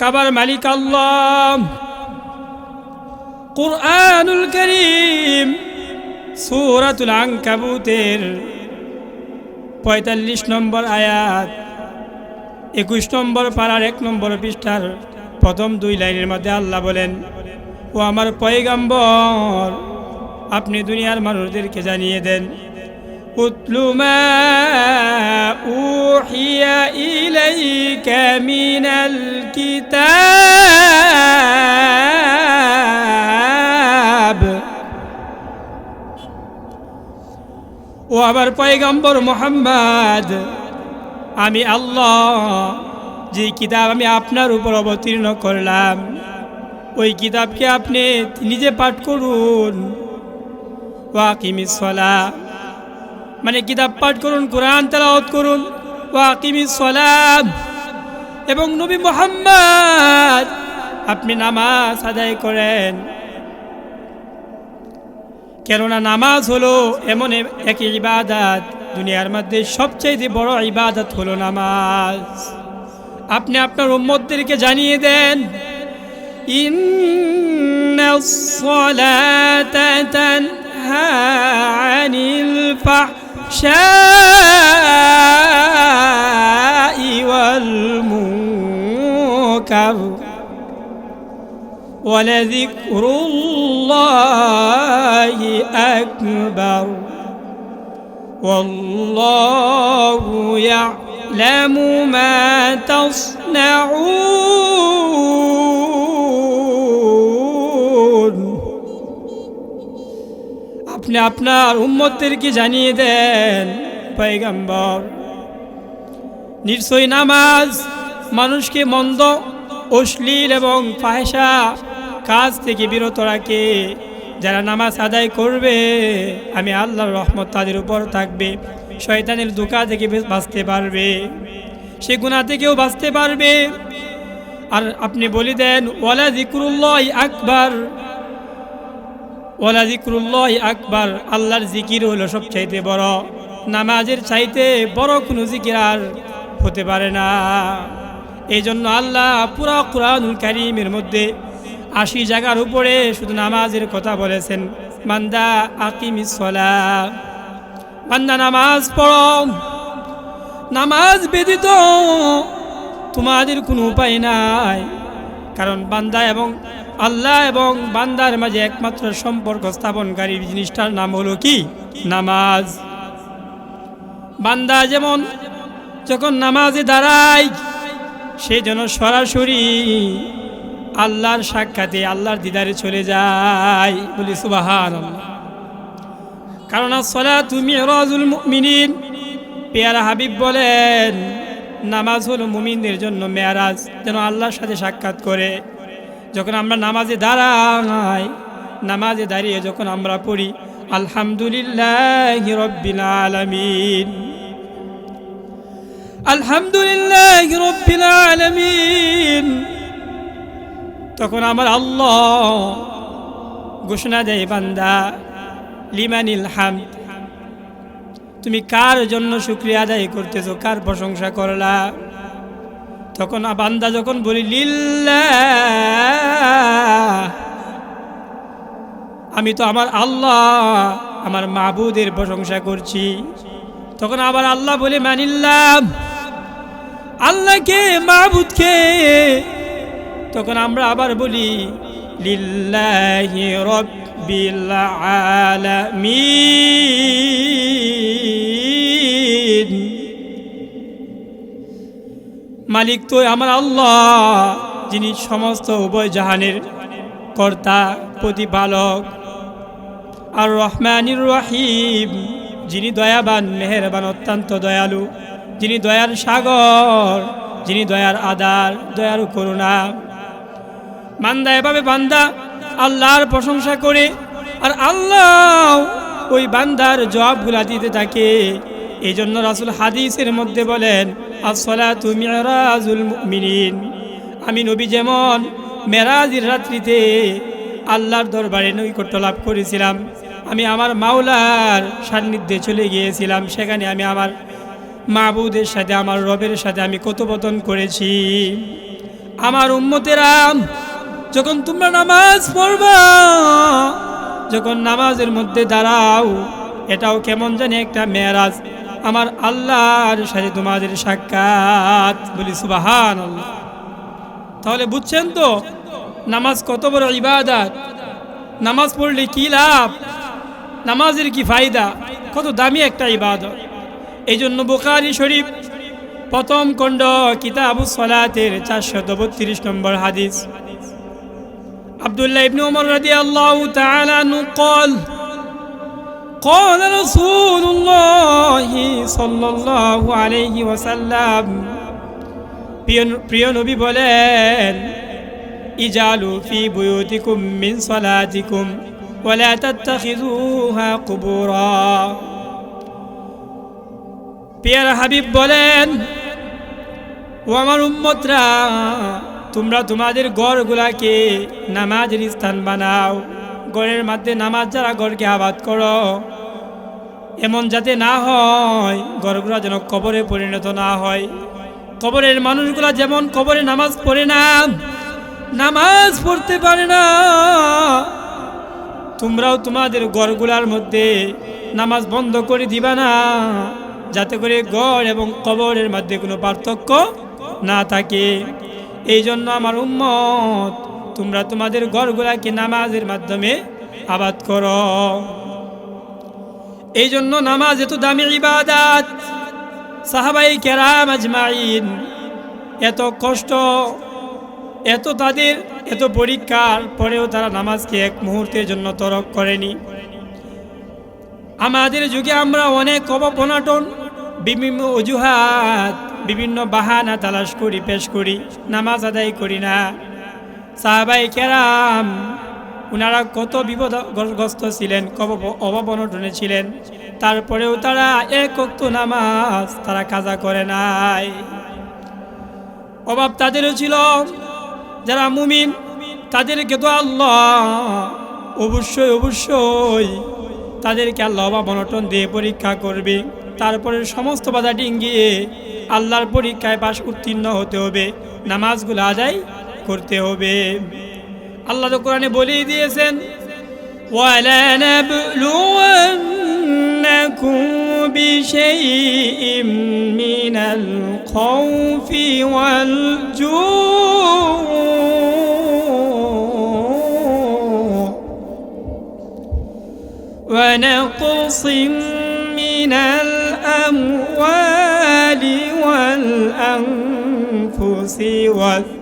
কাবার মালিক আল্লাহ। কুরআনুল করিম সূরাতুল আনকাবুতের পঁয়তাল্লিশ নম্বর আয়াত, একুশ নম্বর পাড়ার এক নম্বর পৃষ্ঠার প্রথম দুই লাইনের মধ্যে আল্লাহ বলেন, ও আমার পয়গাম্বর, আপনি দুনিয়ার মানুষদেরকে জানিয়ে দেন উতলু মা উহিয়া ইলাইকা মিনাল কিতাব ও আমার পয়গম্বর মোহাম্মদ, আমি আল্লাহ, যে কিতাব আমি আপনার উপর অবতীর্ণ করলাম, ওই কিতাবকে আপনি নিজে পাঠ করুন। ওয়াকিমিসলা মানে কিতাব পাঠ করুন, কোরআন তালাওত করুন ওয়াকিমি সলাম এবং নবী মোহাম্মদ, আপনি নামাজ আদায় করেন। কেননা নামাজ হলো এমন এক ইবাদাত, দুনিয়ার মধ্যে সবচেয়ে বড় ইবাদত হলো নামাজ। আপনি আপনার উম্মদদেরকে জানিয়ে দেন, ইন্নাস সালাতাতান হানিল ফাহ الفحشاء والمنكر ولذكر الله أكبر والله يعلم ما تصنعون আপনি আপনার উম্মতদেরকে জানিয়ে দেন, পয়গম্বর। নিশ্চয়ই নামাজ মানুষকে মন্দ, অশ্লীল এবং ফাহেসা কাজ থেকে বিরত রাখে। যারা নামাজ আদায় করবে, আমি আল্লাহর রহমত তাদের উপর থাকবে, শয়তানের দোকা থেকে বাঁচতে পারবে। সে গুণা থেকেও বাঁচতে পারবে। আর আপনি বলে দেন, ওয়ালা জিক্রুল্লাহ আকবার। ওয়ালা জিক্রুল্লাহ আকবার, আল্লাহর জিকির হলো সবচাইতে বড়। নামাজের চাইতে বড় কোনো জিকির আর হতে পারে না। এই জন্য আল্লাহ পুরা কোরআনুল কারিমের মধ্যে আশি জায়গার উপরে শুধু নামাজের কথা বলেছেন বান্দা আকিমিসলা বান্দা নামাজ পড়ো, নামাজ ব্যতীত তোমাদের কোনো উপায় নাই। কারণ বান্দা এবং আল্লাহ এবং বান্দার মাঝে একমাত্র সম্পর্ক স্থাপনকারী জিনিসটার নাম হলো কি? নামাজ। বান্দা যেমন যখন নামাজে দাঁড়ায়, সে যেন সরাসরি আল্লাহর সাক্ষাতে আল্লাহর দিদারে চলে যায় বলি সুবাহান কারণ সলা তুমি রাজুল মিনিন পেয়ারা হাবিব বলেন, নামাজ হলো মুমিনদের জন্য মেয়ারাজ, যেন আল্লাহর সাথে সাক্ষাৎ করে। যখন আমরা নামাজে দাঁড়াই, নামাজে দাঁড়িয়ে যখন আমরা পড়ি, আলহামদুলিল্লাহ রব্বিল আলমিন। আলহামদুলিল্লাহ রব্বিল আলমিন। তখন আমার আল্লাহ ঘোষণা দেয়, বান্দা, লিমানিল হাম তুমি কার জন্য শুক্রিয়া আদায় করতেছো? কার প্রশংসা করলা? তখন বান্দা যখন বলি লিল্লা আমি তো আমার আল্লাহ, আমার মাহবুদের প্রশংসা করছি। তখন আবার আল্লাহ বলে মানিল্লাম আল্লাহকে মাহবুদকে তখন আমরা আবার বলি, লিল্লাহি রব্বিল আলামিন। মালিক তো আমার আল্লাহ, যিনি সমস্ত উভয় জাহানের কর্তা, প্রতিপালক। আর রহমানির রহিম, যিনি দয়াবান, মেহেরবান, অত্যন্ত দয়ালু। যিনি দয়ার সাগর, যিনি দয়ার আদার, দয়ার করুণা। বান্দা এভাবে বান্দা আল্লাহর প্রশংসা করে, আর আল্লাহ ওই বান্দার জবাবগুলা দিতে থাকে। এই জন্য রাসুল হাদিসের মধ্যে বলেন আসলা তুমি মিনিন আমি নবী যেমন মেরাজির রাত্রিতে আল্লাহর দরবারে নৈকট্য লাভ করেছিলাম, আমি আমার মাওলার সান্নিধ্যে চলে গিয়েছিলাম, সেখানে আমি আমার মাহবুদের সাথে, আমার রবের সাথে আমি কথোপকথন করেছি। আমার উম্মতেরা যখন তোমরা নামাজ পড়বা, যখন নামাজের মধ্যে দাঁড়াও, এটাও কেমন জানি একটা মেয়ারাজ আমার আল্লাহর সাথে তোমাদের সাক্ষাৎ। বলি সুবাহান আল্লাহ তাহলে বুঝছেন তো, নামাজ কত বড় ইবাদত। নামাজ পড়লে কি লাভ? নামাজের কি ফায়দা? কত দামি একটা ইবাদত। এই জন্য বোকারি শরীফ, প্রথম কণ্ড কিতাবু সলাতের চারশত বত্রিশ নম্বর হাদিস। আবদুল্লাহ ইবনে ওমর রাদিয়াল্লাহু তাআলা নু قال رسول الله صلى الله عليه وسلم প্রিয়- প্রিয় নবী বলেন ইজালু ফি বুয়ুতিকুম মিন সালাতিকুম ওয়ালা তাত্তাখিযুহা কুবুরা পিয়ার হাবিব বলেন ও আমার উম্মতরা তোমরা তোমাদের গড়গুলাকে নামাজের স্থান বানাও গড়ের মধ্যে নামাজ যারা গড়কে আবাদ করো। এমন যাতে না হয়, গড়গুলা যেন কবরে পরিণত না হয়। কবরের মানুষগুলা যেমন কবরে নামাজ পড়ে না, নামাজ পড়তে পারে না। তোমরাও তোমাদের গড়গুলার মধ্যে নামাজ বন্ধ করে দিবা না, যাতে করে গড় এবং কবরের মধ্যে কোনো পার্থক্য না থাকে। এই জন্য আমার উম্মত তোমরা তোমাদের গড়গুলাকে নামাজের মাধ্যমে আবাদ করো। এই জন্য নামাজ এত দামি ইবাদাত। সাহাবাই কেরাম আজমাইন এত কষ্ট, এত তাদের এত পরীক্ষার পরেও তারা নামাজকে এক মুহূর্তের জন্য তরক করেনি। আমাদের যুগে আমরা অনেক অবপনাটন, বিভিন্ন অজুহাত, বিভিন্ন বাহানা তালাশ করি, পেশ করি, নামাজ আদায় করি না। সাহাবাই কেরাম ওনারা কত বিপদগ্রস্ত ছিলেন, কব অবনটনে ছিলেন। তারপরেও তারা এক অক্ত নামাজ তারা কাজা করে নাই। অভাব তাদেরও ছিল। যারা মুমিন, তাদেরকে তো আল্লাহ অবশ্যই অবশ্যই তাদেরকে আল্লাহ অভাব অনটন দিয়ে পরীক্ষা করবে। তারপরে সমস্ত বাধা ডিঙ্গিয়ে আল্লাহর পরীক্ষায় পাশ উত্তীর্ণ হতে হবে। নামাজগুলো আদায় করতে হবে আল্লাহ তো কোরআনে বলেই দিয়েছেন وَلَنَبْلُوَنَّكُمْ بِشَيْءٍ مِّنَ الْخَوْفِ وَالْجُوعِ ونقص من الأموال والأنفس والثمرات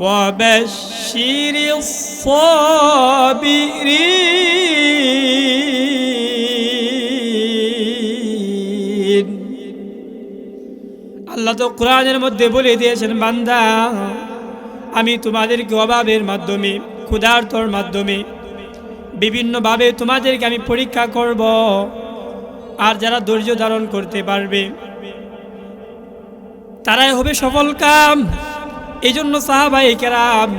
وبشر الصابرين আল্লাহ তো কোরআনের মধ্যে বলে দিয়েছেন বান্দা আমি তোমাদেরকে অভাবের মাধ্যমে ক্ষুধার্তর মাধ্যমে বিভিন্নভাবে তোমাদেরকে আমি পরীক্ষা করব আর যারা ধৈর্য ধারণ করতে পারবে, তারাই হবে সফল কাম। এই জন্য সাহাবাই কেরাম,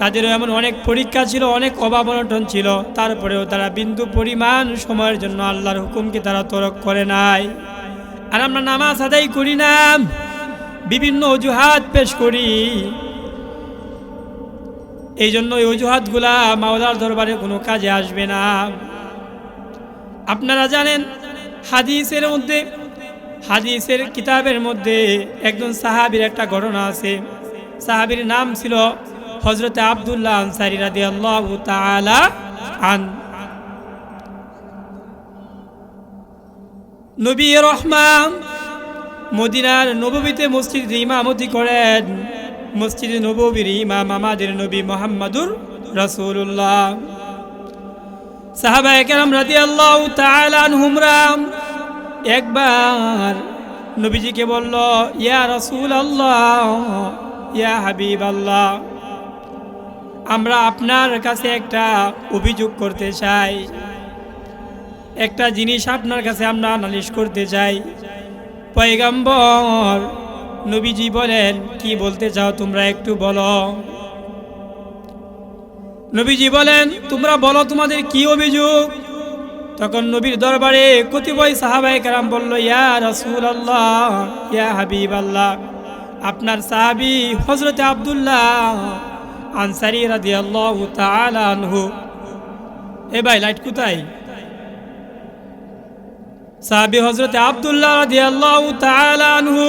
তাদেরও এমন অনেক পরীক্ষা ছিল, অনেক অভাব অনটন ছিল, তারপরেও তারা বিন্দু পরিমাণ সময়ের জন্য আল্লাহর হুকুমকে তারা তরক করে নাই। আর আমরা নামাজ আদায় করি না, বিভিন্ন অজুহাত পেশ করি। এই জন্য এই অজুহাতগুলা মাওলার দরবারে কোনো কাজে আসবে না। আপনারা জানেন হাদিসের মধ্যে, হাদিসের কিতাবের মধ্যে একজন সাহাবির একটা ঘটনা আছে। সাহাবির নাম ছিল হজরতে আবদুল্লাহ আনসারি রাদি আল্লাহ তালা আন। নবী রহমান মদিনার নববীতে মসজিদ ইমামতি করেন। মসজিদ নববীর ইমাম আমাদের নবী মোহাম্মদুর রসুল্লাহ সাহাবা একরাম রাদি আল্লাহ তালানহুমরাম একবার নবীজিকে বলল, ইয়া রসুল আল্লাহ ইয়া হাবিব আল্লাহ আমরা আপনার কাছে একটা অভিযোগ করতে চাই। একটা জিনিস আপনার কাছে আমরা নালিশ করতে চাই। পয়গাম্বর নবীজি বলেন, কি বলতে চাও তোমরা একটু বলো। নবীজি বলেন, তোমরা বলো তোমাদের কি অভিযোগ? তখন নবীর দরবারে কতিপয় সাহাবাই কারাম বলল, ইয়া রসুল আল্লাহ ইয়া হাবিব আল্লাহ আপনার সাহাবি হজরত আবদুল্লাহ আনসারি রাদি আল্লাহ আনহু। এ ভাই, লাইট কোথায়? সাহাবি হজরত আবদুল্লাহ রাদি আল্লাহ আনহু।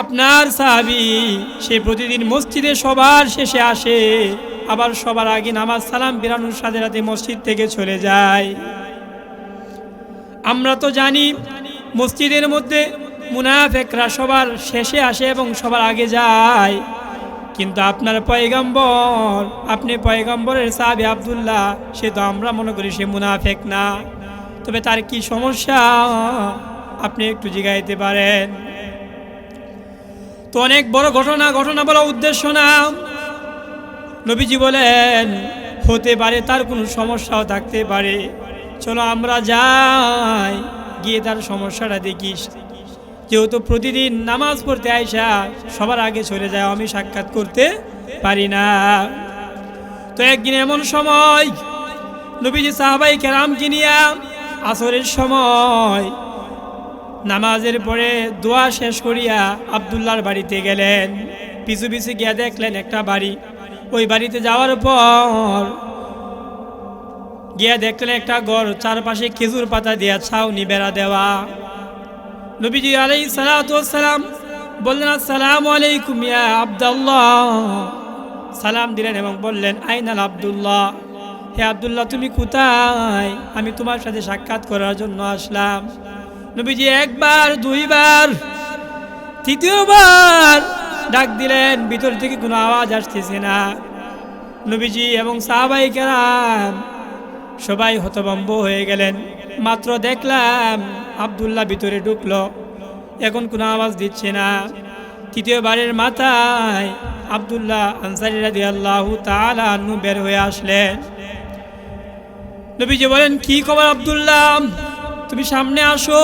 আপনার সাহাবি সে প্রতিদিন মসজিদে সবার শেষে আসে। আবার সবার আগে নামাজ সালাম বিরানুর সাথে রাতে মসজিদ থেকে চলে যায়। আমরা তো জানি মসজিদের মধ্যে মুনাফেকরা সবার শেষে আসে এবং সবার আগে যায়। কিন্তু আপনার পয়গম্বর, আপনি পয়গম্বরের সাহাবি আবদুল্লাহ, সে তো আমরা মনে করি সে মুনাফেক না। তবে তার কি সমস্যা? আপনি একটু জিগাইতে পারেন। তো অনেক বড় ঘটনা ঘটনা বলা উদ্দেশ্য না। নবীজি বলেন, হতে পারে তার কোনো সমস্যাও থাকতে পারে। চলো আমরা যাই, গিয়ে তার সমস্যাটা দেখিস যেহেতু প্রতিদিন নামাজ পড়তে আইসা সবার আগে চলে যায়, আমি সাক্ষাৎ করতে পারি না। তো একদিন এমন সময় নবীজি সাহাবাই কেরাম কিনিয়া আসরের সময় নামাজের পরে দোয়া শেষ করিয়া আবদুল্লার বাড়িতে গেলেন। পিছু পিছু গিয়া দেখলেন একটা বাড়ি। ওই বাড়িতে যাওয়ার পর গিয়া দেখলেন একটা ঘর চারপাশে খেজুর পাতা দিয়া ছাউনি বেড়া দেওয়া। নবীজি আলাই সালাম বললেন, আসসালাম আলাইকুম ইয়া আবদাল্লাহ। সালাম দিলেন এবং বললেন, আইনাল আবদুল্লাহ। হে আবদুল্লাহ, তুমি কোথায়? আমি তোমার সাথে সাক্ষাৎ করার জন্য আসলাম। নবীজি একবার, দুইবার, তৃতীয়বার ডাক দিলেন, ভিতর থেকে কোনো আওয়াজ আসতেছে না। নবীজি এবং সাহাবাই কেরাম সবাই হতভম্ব হয়ে গেলেন। মাত্র দেখলাম আবদুল্লাহ ভিতরে ঢুকলো। এখন কোনো আওয়াজ দিচ্ছে না। তৃতীয়বারের মাথায় আবদুল্লাহ আনসারি রাদি আল্লাহ তালু বের হয়ে আসলেন। নবীজি বলেন, কি খবর আবদুল্লাহ? তুমি সামনে আসো।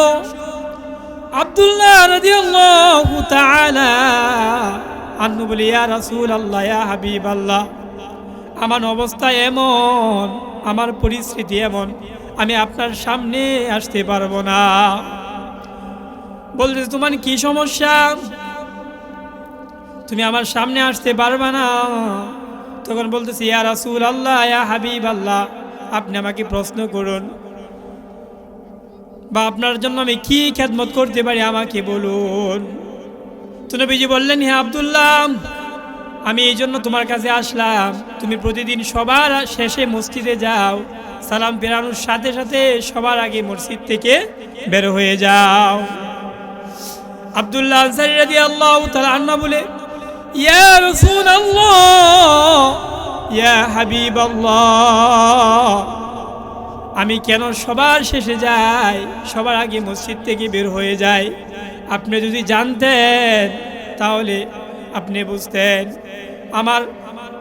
ইয়া আমার অবস্থা এমন, আমার পরিস্থিতি এমন, আমি আপনার সামনে আসতে পারব না। বলতে তোমার কি সমস্যা? তুমি আমার সামনে আসতে পারবে না। তখন বলতেছি, ইয়া রাসূল আল্লাহ ইয়া হাবিব আল্লাহ আপনি আমাকে প্রশ্ন করুন। বা আপনার জন্য আমি কি খেদমত করতে পারি আমাকে বলুন। তো নবীজি বললেন হ্যাঁ আবদুল্লাহ, আমি এই জন্য তোমার কাছে আসলাম। তুমি প্রতিদিন সবার শেষে মসজিদে যাও, সালাম ফেরানোর সাথে সাথে সবার আগে মসজিদ থেকে বের হয়ে যাও। আবদুল্লাহ আনসারি আল্লাহ তালা আন্না বলে, ইয়া রসুল আল্লাহ ইয়া হাবিব আল্লাহ আমি কেন সবার শেষে যাই? সবার আগে মসজিদ থেকে বের হয়ে যাই। আপনি যদি জানতেন, তাহলে আপনি বুঝতেন। আমার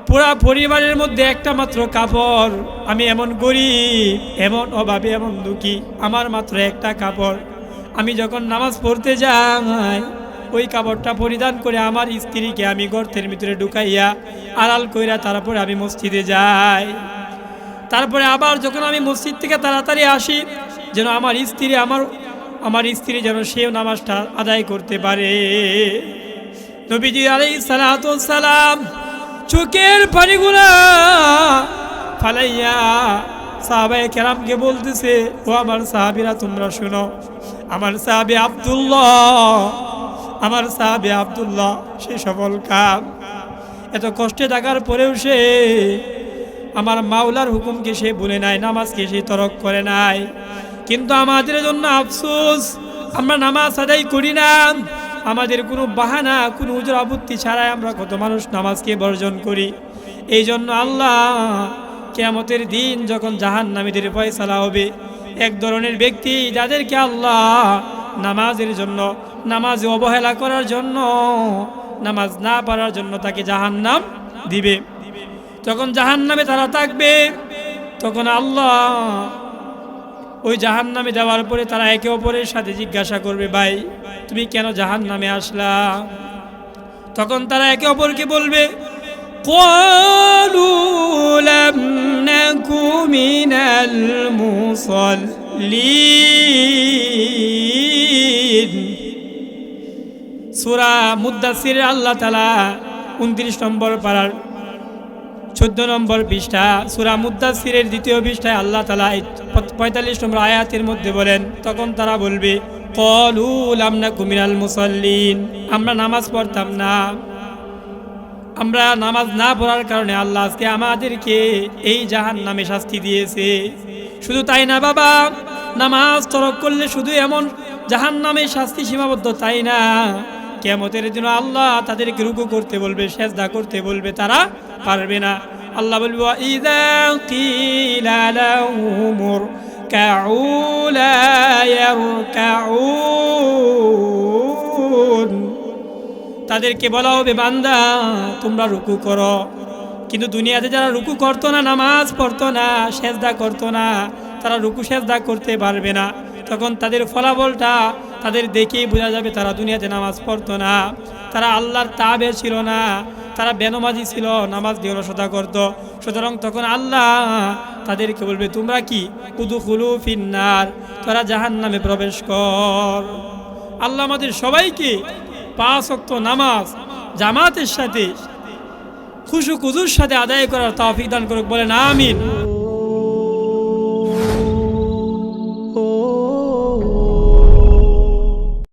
পুরা পরিবারের মধ্যে একটা মাত্র কাপড়। আমি এমন গরিব, এমন অভাবে, এমন দুঃখী। আমার মাত্র একটা কাপড়। আমি যখন নামাজ পড়তে যাই, ওই কাপড়টা পরিধান করে আমার স্ত্রীকে আমি গর্তের ভিতরে ঢুকাইয়া আড়াল কইরা তারপরে আমি মসজিদে যাই। তারপরে আবার যখন আমি মসজিদ থেকে তাড়াতাড়ি আসি, যেন আমার স্ত্রী আমার আমার স্ত্রী যেন সেও নামাজটা আদায় করতে পারে। নবীজি আলাই সালাম চোখের পানিগুলা ফালাইয়া সাহাবাই কেরামকে বলতেছে, ও আমার সাহাবিরা, তোমরা শুনো, আমার সাহাবি আবদুল্লাহ, আমার সাহাবি আবদুল্লাহ সে সফল কাম। এত কষ্টে থাকার পরেও সে আমার মাওলার হুকুমকে সে বলে নাই, নামাজকে সে তরক করে নাই। কিন্তু আমাদের জন্য আফসোস, আমরা নামাজ আদায় করি না। আমাদের কোনো বাহানা, কোনো উজর আপত্তি ছাড়াই আমরা কত মানুষ নামাজকে বর্জন করি। এই জন্য আল্লাহ কেয়ামতের দিন যখন জাহান নামীদের ফয়সালা হবে, এক ধরনের ব্যক্তি যাদেরকে আল্লাহ নামাজের জন্য, নামাজে অবহেলা করার জন্য, নামাজ না পারার জন্য তাকে জাহান্নাম দিবে। যখন জাহান নামে তারা থাকবে, তখন আল্লাহ ওই জাহান নামে যাওয়ার পরে তারা একে অপরের সাথে জিজ্ঞাসা করবে, ভাই, তুমি কেন জাহান নামে আসলা? তখন তারা একে অপরকে বলবে সুরা মুদাসির আল্লাহ তালা উনত্রিশ নম্বর পাড়ার চোদ্দ নম্বর পৃষ্ঠা, সুরা মুদাসিরের দ্বিতীয় পৃষ্ঠায় আল্লাহ তালা পঁয়তাল্লিশ নম্বর আয়াতের মধ্যে বলেন, তখন তারা বলবে আমরা নামাজ পড়তাম না। আমরা নামাজ না পড়ার কারণে আল্লাহ আজকে আমাদেরকে এই জাহান নামে শাস্তি দিয়েছে। শুধু তাই না বাবা, নামাজ তরক করলে শুধু এমন জাহান নামে শাস্তি সীমাবদ্ধ তাই না? কেমতের জন্য আল্লাহ তাদেরকে রুকু করতে বলবে, সেজদা করতে বলবে, তারা পারবে না। আল্লাহ বলবে তাদেরকে বলা হবে, বান্দা, তোমরা রুকু করো। কিন্তু দুনিয়াতে যারা রুকু করতো না, নামাজ পড়তো না, সেজদা করতো না, তারা রুকু, সেজদা করতে পারবে না। তখন তাদের ফলাফলটা তাদের দেখেই বোঝা যাবে তারা দুনিয়াতে নামাজ পড়তো না। তারা আল্লাহর তাবে ছিল না। তারা বেনমাজি ছিল, নামাজ দিয়ে অলসতা করতো। সুতরাং তখন আল্লাহ তাদেরকে বলবে, তোমরা কি? কুদু খুলু ফিন্নার, তোরা জাহান নামে প্রবেশ কর। আল্লাহ আমাদের সবাইকে পাঁচ অক্ত নামাজ জামাতের সাথে খুশু কুজুর সাথে আদায় করার তৌফিক দান করুক, বলেন আমিন।